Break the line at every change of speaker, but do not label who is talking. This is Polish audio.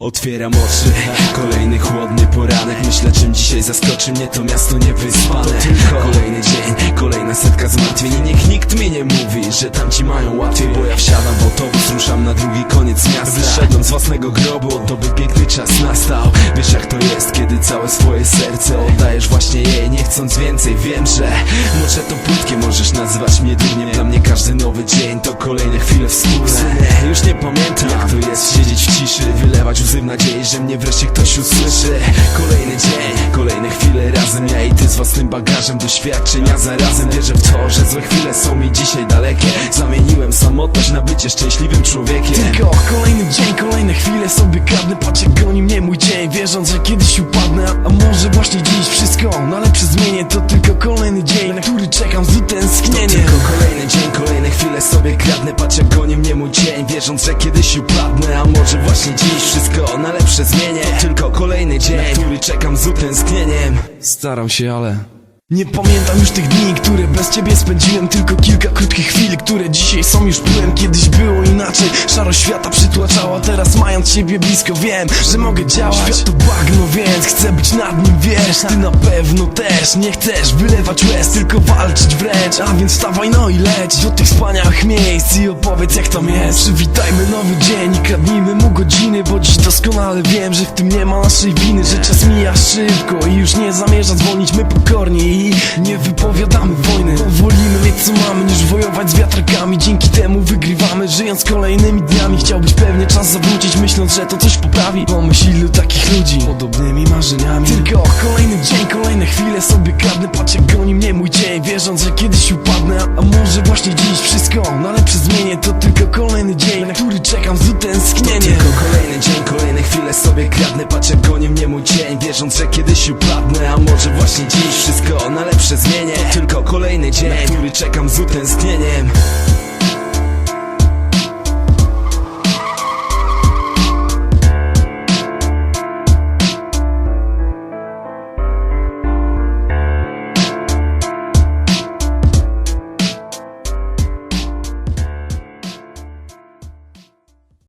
Otwieram oczy, kolejny chłodny poranek. Myślę czym dzisiaj zaskoczy mnie to miasto niewyspane. Kolejny dzień, kolejna setka zmartwień. Niech nikt mi nie mówi, że tamci mają łatwiej Bo ja wsiadam w autobus, ruszam na drugi koniec miasta. Wyszedłem z własnego grobu, to by piękny czas nastał. Wiesz jak to jest, kiedy całe swoje serce oddajesz właśnie jej Nie chcąc więcej, wiem, że może to płytkie Możesz nazywać mnie durniem, dla mnie każdy nowy dzień To kolejne chwile wspólne. Już nie pamiętam jak to jest siedzieć w ciszy Wylewać łzy w nadziei, że mnie wreszcie ktoś usłyszy. Kolejny dzień, kolejne chwile razem Ja i ty z własnym bagażem doświadczenia. Zarazem Wierzę w to, że złe chwile są mi dzisiaj dalekie. Zamieniłem samotność na bycie szczęśliwym człowiekiem.
Tylko kolejny dzień, kolejne chwile sobie kradnę Patrz jak goni mnie mój dzień Wierząc, że kiedyś upadnę. A, może właśnie dziś wszystko na lepsze zmienię To tylko kolejny
kradnę Patrz jak goni mnie mój dzień. Wierząc, że kiedyś upadnę A może właśnie dziś wszystko na lepsze zmienię. To tylko kolejny dzień, na który czekam z utęsknieniem.
Staram się, ale... Nie pamiętam już tych dni, które bez ciebie spędziłem Tylko kilka krótkich chwil, które dzisiaj są już byłem Kiedyś było inaczej, szarość świata przytłaczała Teraz mając ciebie blisko wiem, że mogę działać. Świat to bagno, więc chcę być nad nim, wiesz Ty na pewno też. Nie chcesz wylewać łez Tylko walczyć wręcz, a więc wstawaj no i leć Do tych wspaniałych miejsc i opowiedz jak tam jest. Przywitajmy nowy dzień i kradnijmy mu godziny Bo dziś doskonale wiem, że w tym nie ma naszej winy Że czas mija szybko i już nie zamierza dzwonić My pokorni i nie wypowiadamy wojny. Wolimy mieć co mamy niż wojować z wiatrakami. Dzięki temu wygrywamy, żyjąc kolejnymi dniami. Chciałbyś pewnie czas zawrócić, myśląc, że to coś poprawi. Pomyśl ilu takich ludzi, podobnymi marzeniami. Tylko kolejny dzień, kolejne chwile sobie kradnę. Patrz jak goni mnie mój dzień, wierząc, że kiedyś upadnę. A, może właśnie dziś wszystko na lepsze zmienię To tylko kolejny dzień, na który czekam z utęsknieniem
sobie kradnę Patrz jak goni mnie mój dzień Wierząc, że kiedyś upadnę A może właśnie dziś wszystko na lepsze zmienię. To tylko kolejny dzień, na który czekam z utęsknieniem